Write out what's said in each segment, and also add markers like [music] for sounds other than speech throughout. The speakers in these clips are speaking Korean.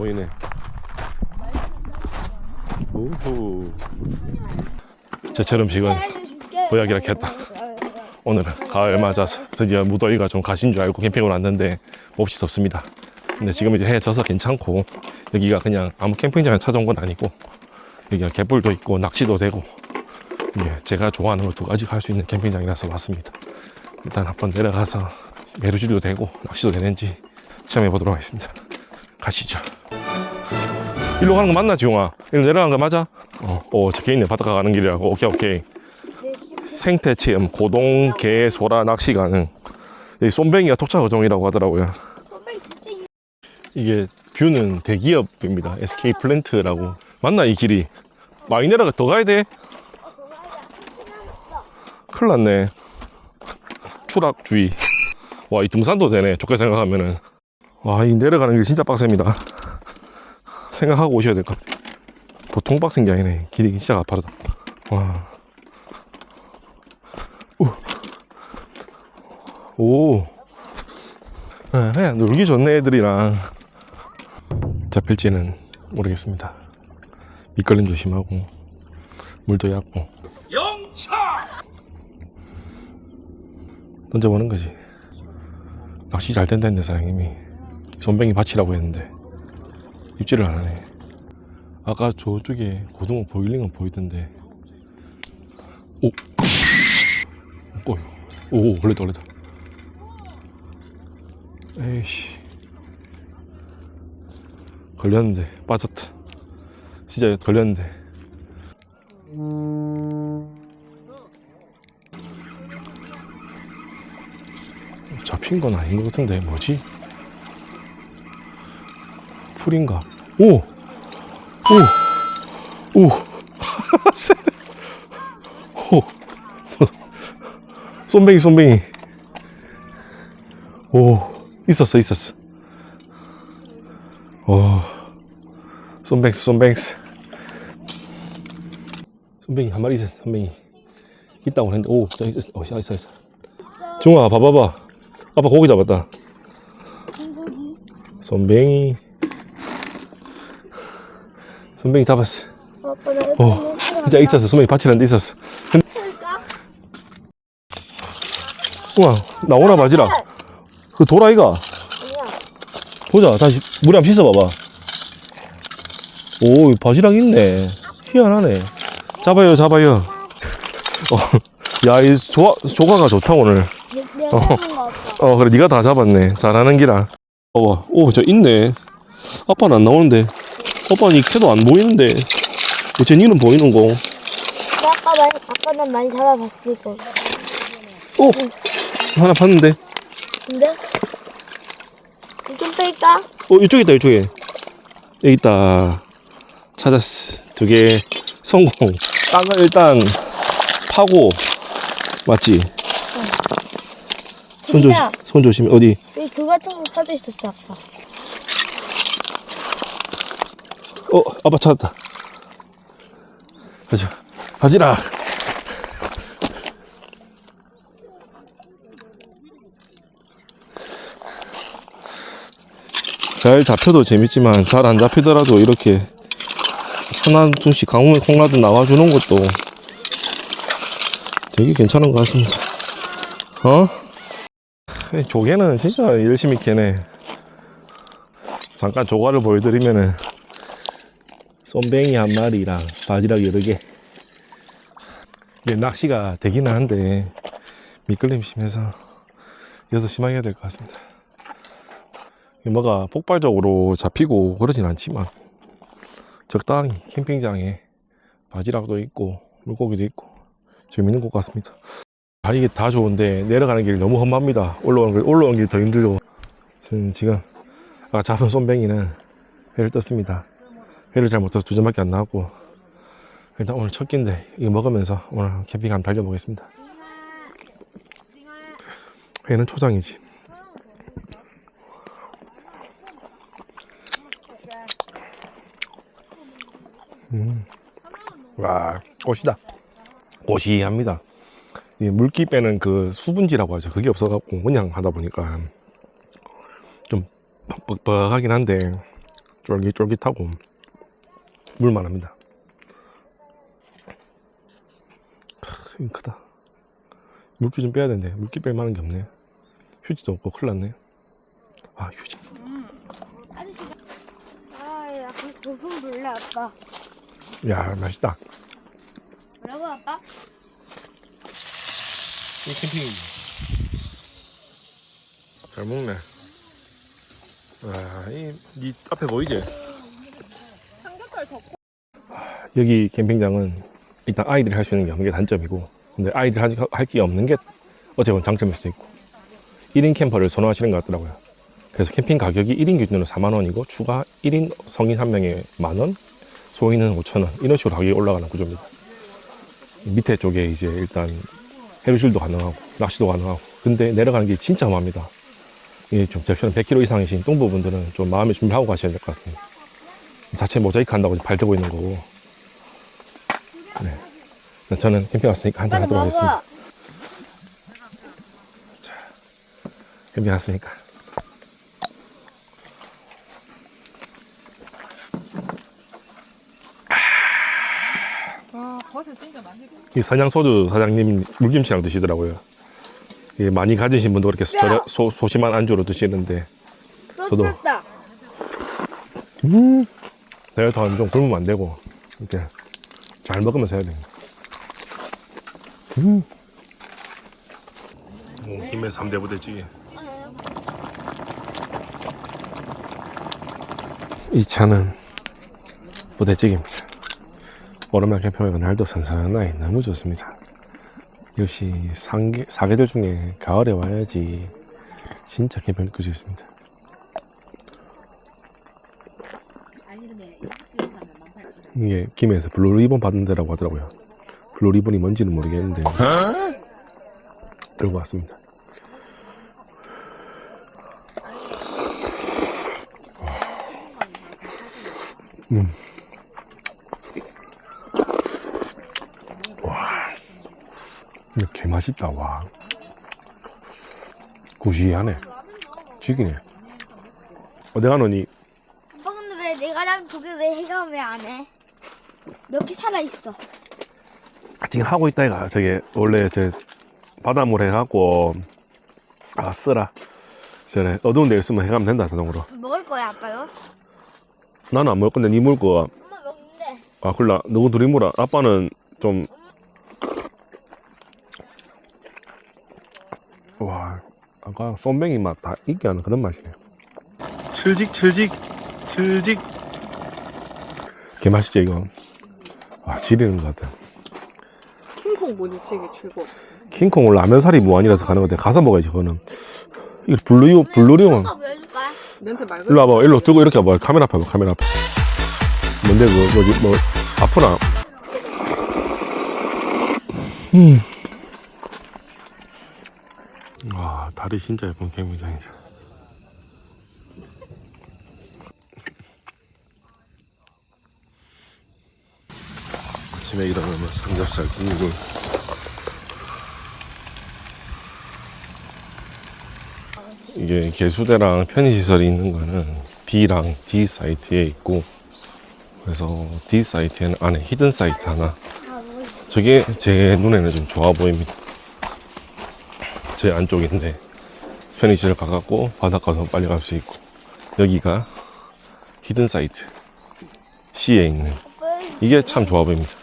보이네. 우후 제철 음식은 보약이라 했다. 오늘은 가을 맞아서 드디어 무더위가 좀 가신 줄 알고 캠핑을 왔는데 몹시 덥습니다. 근데 지금 이제 해 져서 괜찮고 여기가 그냥 아무 캠핑장을 찾아온 건 아니고 여기가 갯벌도 있고 낚시도 되고 예, 제가 좋아하는 거두 가지 할 수 있는 캠핑장이라서 왔습니다. 일단 한번 내려가서 메루질도 되고 낚시도 되는지 시험해 보도록 하겠습니다 가시죠. 일로 가는 거 맞나 지용아? 일로 내려가는 거 맞아? 어, 어 적혀 있네 바닷가 가는 길이라고. 오케이 오케이. 생태 체험 고동 개 소라 낚시 가능. 여기 쏨뱅이가 토착 어종이라고 하더라고요. 이게 뷰는 대기업입니다. SK 플랜트라고. 맞나 이 길이? 많이 내려가 더 가야 돼? 큰일 났네. 추락 주의. 와 이 등산도 되네 좋게 생각하면은 와 이 내려가는 게 진짜 빡셉니다. [laughs] 생각하고 오셔야 될 것 같아 보통 빡센 게 아니네. 길이 진짜 가파르다. 와. 오. 네, 그냥 놀기 좋네 애들이랑. 잡힐지는 모르겠습니다. 미끌림 조심하고 물도 얕고. 던져보는 거지. 낚시 잘 된다는데 사장님이 손뱅이 받치라고 했는데 입질을 안 하네. 아까 저쪽에 고등어 보일링은 보이던데. 오. 오, 오 걸렸다 걸렸다. 에이씨. 걸렸는데 빠졌다. 진짜 걸렸는데. 잡힌 건 아닌 것 같은데 뭐지? 풀인가? 오! 오! 오! 쎄. 오! 쏨뱅이 쏨뱅이 오 있었어 있었어 오 쏨뱅스 쏨뱅스 쏨뱅이 한 마리 있었어 쏨뱅이 있다고 했는데 오저 있었어 어 있어 있어 중아 봐봐봐 아빠 고기 잡았다 쏨뱅이 쏨뱅이 잡았어. 아빠 나어 진짜 있었어. 쏨뱅이 받치는데 있었어. 근데? 우와 나오나 바지락 그 도라이가. 보자 다시 물에 한번 씻어봐봐. 오 바지락 있네. 희한하네. 잡아요 잡아요. 어, 야 이 조가가 좋다 오늘. 같다. 어 그래 네가 다 잡았네. 잘하는 기라. 어, 오 저 있네. 아빠는 안 나오는데 이 캐도 안 보이는데. 어째 니는 보이는 거나 아까 많이 아까 난 많이 잡아봤으니까. 오! 하나 봤는데. 근데? 좀 뺄까? 어 이쪽에 있다 이쪽에. 여기 있다. 찾았어 두 개. 성공. 땅을 일단 파고 맞지? 손 조심 손 조심 어디? 여기 그 같은 거 빠져 있었어 아까. 어 아빠 찾았다. 가자. 바지락 잘 잡혀도 재밌지만 잘 안 잡히더라도 이렇게 하나 둘씩 강물 콩라도 나와주는 것도 되게 괜찮은 것 같습니다. 어? 조개는 진짜 열심히 캐네. 잠깐 조과를 보여드리면은 쏨뱅이 한 마리랑 바지락 여러 개. 낚시가 되기는 한데 미끌림 심해서 이어서 심하게 해야 될 것 같습니다. 뭐가 폭발적으로 잡히고 그러진 않지만 적당히 캠핑장에 바지락도 있고 물고기도 있고 재밌는 것 같습니다. 아 이게 다 좋은데 내려가는 길이 너무 험합니다. 올라오는 길 올라오는 길이 더 힘들고 저는 지금 아까 잡은 쏨뱅이는 회를 떴습니다. 회를 잘 못해서 두 점밖에 안 나왔고 일단 오늘 첫 끼인데 이거 먹으면서 오늘 캠핑 한번 달려보겠습니다. 회는 초장이지. 음. 와 꽃이다. 고시합니다. 이 물기 빼는 그 수분지라고 하죠. 그게 없어갖고 그냥 하다 보니까 좀 뻑뻑하긴 한데 쫄깃쫄깃하고 물만 합니다. 크, 이거 크다. 물기 좀 빼야 되는데 물기 뺄 만한 게 없네. 휴지도 없고 큰일 났네. 아 휴지. 아저씨가. 아, 약간 고픈 불래, 아빠. 야 맛있다. 뭐라고, 아빠? 이 캠핑 잘 먹네. 아, 이, 이 앞에 보이지? 여기 캠핑장은 일단 아이들이 할 수 있는 게 없는 게 단점이고, 근데 아이들이 할게 없는 게 어쨌건 장점일 수도 있고, 1인 캠퍼를 선호하시는 것 같더라고요. 그래서 캠핑 가격이 1인 기준으로 4만원이고, 추가 1인 성인 한 명에 만원, 소인은 5천원, 이런 식으로 가격이 올라가는 구조입니다. 밑에 쪽에 이제 일단 해루질도 가능하고 낚시도 가능하고 근데 내려가는 게 진짜 험합니다 이게 좀 저처럼 100kg 이상이신 똥부분들은 좀 마음의 준비를 하고 가셔야 될 것 같습니다 자체 모자이크 한다고 발 들고 있는 거고 네. 저는 캠핑 왔으니까 한잔 하도록 하겠습니다 먹어. 캠핑 왔으니까 맛있어. 이 선양소주 사장님 물김치랑 드시더라고요 이게 많이 가지신 분도 그렇게 저렴- 소, 소심한 안주로 드시는데 저도. 음. 다이어트는 좀 굶으면 안 되고 이렇게 잘 먹으면서 해야 됩니다. 음. 오, 김해 3대 부대찌개. 이 차는 부대찌개입니다. 오랜만에 캠핑하고 날도 선선하니 너무 좋습니다. 역시 상계, 사계절 중에 가을에 와야지 진짜 캠핑 느낄 수 있습니다. 이게 김해에서 블루 리본 받은 데라고 하더라고요. 블루 리본이 뭔지는 모르겠는데 들고 왔습니다. 음. 와, 이거 개 맛있다. 와, 구시하네. 죽이네. 어디 가노니? 아빠, 근데 왜 내가랑 저게 왜 해가 왜 안 해? 몇 개 살아있어. 지금 하고 있다 이가 저게 원래 저 바닷물 해갖고 아 쓰라 전에 어두운 데 있으면 해가면 된다 자동으로 먹을 거야, 아빠요? 나는 안 먹을 건데 니 먹을 거아 엄마 먹는데. 굴라 누구 둘이 물어 아빠는 좀 와, 아까 쏨뱅이 맛 다 있게 하는 그런 맛이네. 칠직, 칠직, 칠직. 개 맛있지, 이거? 와, 지리는 것 같아. 킹콩 뭐지? 이게 최고. 킹콩은 라면살이 무한이라서 가는 건데 가서 먹어야지 그거는. 이거 블루리온. 엄마 보여줄까? 멘트 말 일로 와봐 일로 들고 이렇게 와봐. 카메라 앞에 카메라 앞에 뭔데 그거? 뭐지 뭐 아프나? 음 와 다리 진짜 예쁜 캠핑장이다 아침에 일어나면 삼겹살 국물 이게 개수대랑 편의시설이 있는 거는 B랑 D 사이트에 있고 그래서 D 사이트에는 안에 히든 사이트 하나. 저게 제 눈에는 좀 좋아 보입니다. 제 안쪽인데 편의시설 가깝고 바닷가도 빨리 갈 수 있고 여기가 히든 사이트 C에 있는. 이게 참 좋아 보입니다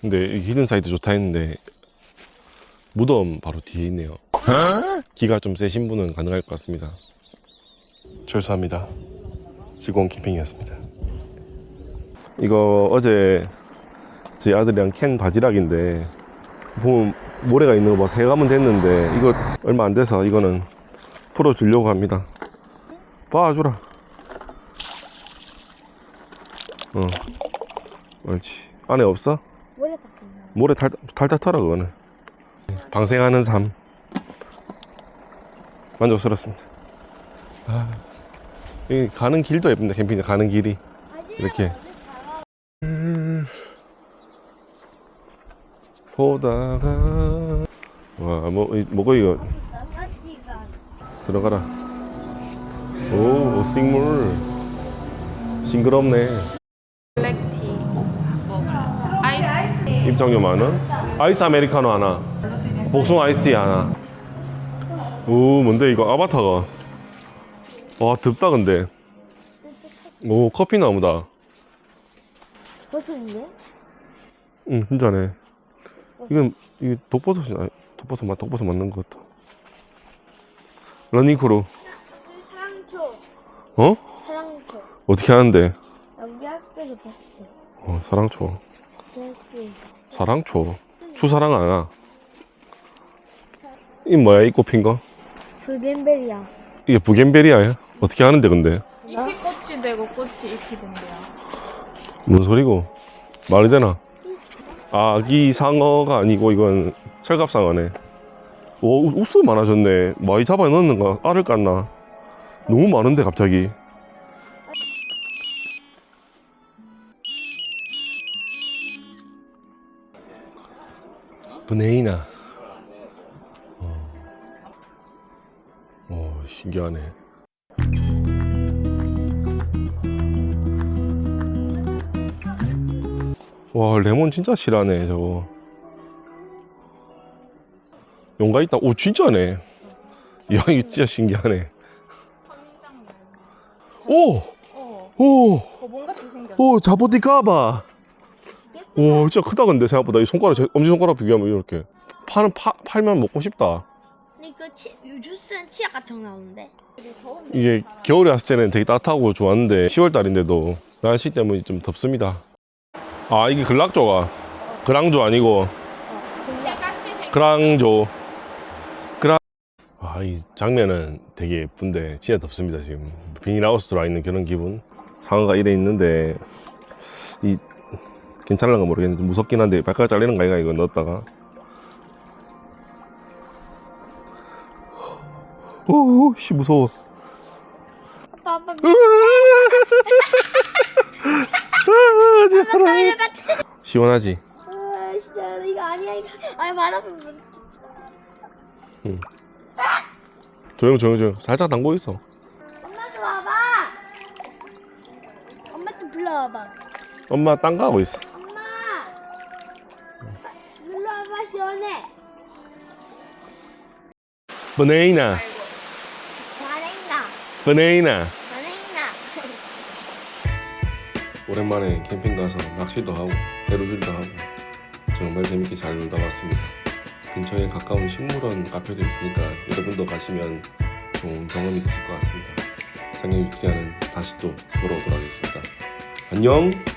근데 이 히든 사이트 좋다 했는데 무덤 바로 뒤에 있네요 기가 좀 세신 분은 가능할 것 같습니다. 철수합니다. 즐거운 캠핑이었습니다. 이거 어제 제 아들이랑 캔 바지락인데 보면 모래가 있는 거 봐서 해가면 됐는데 이거 얼마 안 돼서 이거는 풀어주려고 합니다. 봐주라. 어, 옳지. 안에 없어? 모래 탈, 탈탈 털어 그거는. 방생하는 삶. 만족스럽습니다. 아, 이 가는 길도 예쁩니다. 캠핑장 가는 길이 이렇게. 음, 보다가 와, 뭐, 이- 뭐고 이거 들어가라. 오 싱물 싱그럽네 입장료 만원 아이스 아메리카노 하나 복숭아 아이스티 하나 오 뭔데 이거 아바타가 와 덥다 근데 오 커피 나무다 버섯인데? 응 진짜네 이건 이게 독버섯이 아니 독버섯 맞 독버섯 맞는 것 같다 러닝크루 사랑초. 어? 사랑초. 어떻게 하는데 나 우리 학교에서 봤어. 어 사랑초. 사랑초 추사랑 하나 이 뭐야 이 꽃핀 거? 불벤베리야. 이게 부겐베리아야 어떻게 하는데 근데? 잎이 꽃이 되고 꽃이 잎이 된대요. 뭔 소리고? 말이 되나? 아기 상어가 아니고 이건 철갑상어네. 오 우- 우스 많아졌네. 많이 잡아 넣는가 알을 깠나? 너무 많은데 갑자기 브네이나. 어, 어 신기하네. 와 레몬 진짜 실하네 저거. 용가 있다. 오 진짜네. 야 이거 진짜 신기하네. 오! 어. 오! 어 뭔가 잘생겼어. 오 자보디카바 오 진짜 크다 근데 생각보다. 이 손가락 제- 엄지손가락 비교하면 이렇게. 파는 파, 팔면 먹고 싶다. 근데 이거 치, 이 주스는 치약 같은 거 나오는데. 이게 겨울에 왔을 때는 되게 따뜻하고 좋았는데 10월 달인데도 날씨 때문에 좀 덥습니다. 아 이게 글락조가. 그랑조 아니고. 그랑조. 그랑 아 이 장면은 되게 예쁜데 진짜 덥습니다 지금. 비닐하우스 들어와 있는 그런 기분. 상어가 이래 있는데 이 괜찮을까 모르겠는데 무섭긴 한데 발가락 잘리는 거 아이가 이거 넣었다가 오씨 무서워 아빠, 아빠, 아, 제발. 빨리 같아. 시원하지? 아, 진짜 이거 아니야 이거. 아니 받아보면. 조용 조용 조용 살짝 담고 있어 엄마 좀 와봐. 엄마 좀 불러와봐. 엄마 딴 거 하고 있어 시원해. 잘했나? 버네이나 잘했나? 오랜만에 캠핑 가서 낚시도 하고 배로줄도 하고 정말 재밌게 잘 놀다 왔습니다. 근처에 가까운 식물원 카페도 있으니까 여러분도 가시면 좋은 경험이 되실 것 같습니다. 상영 유튜브는 다시 또 돌아오도록 하겠습니다. 안녕!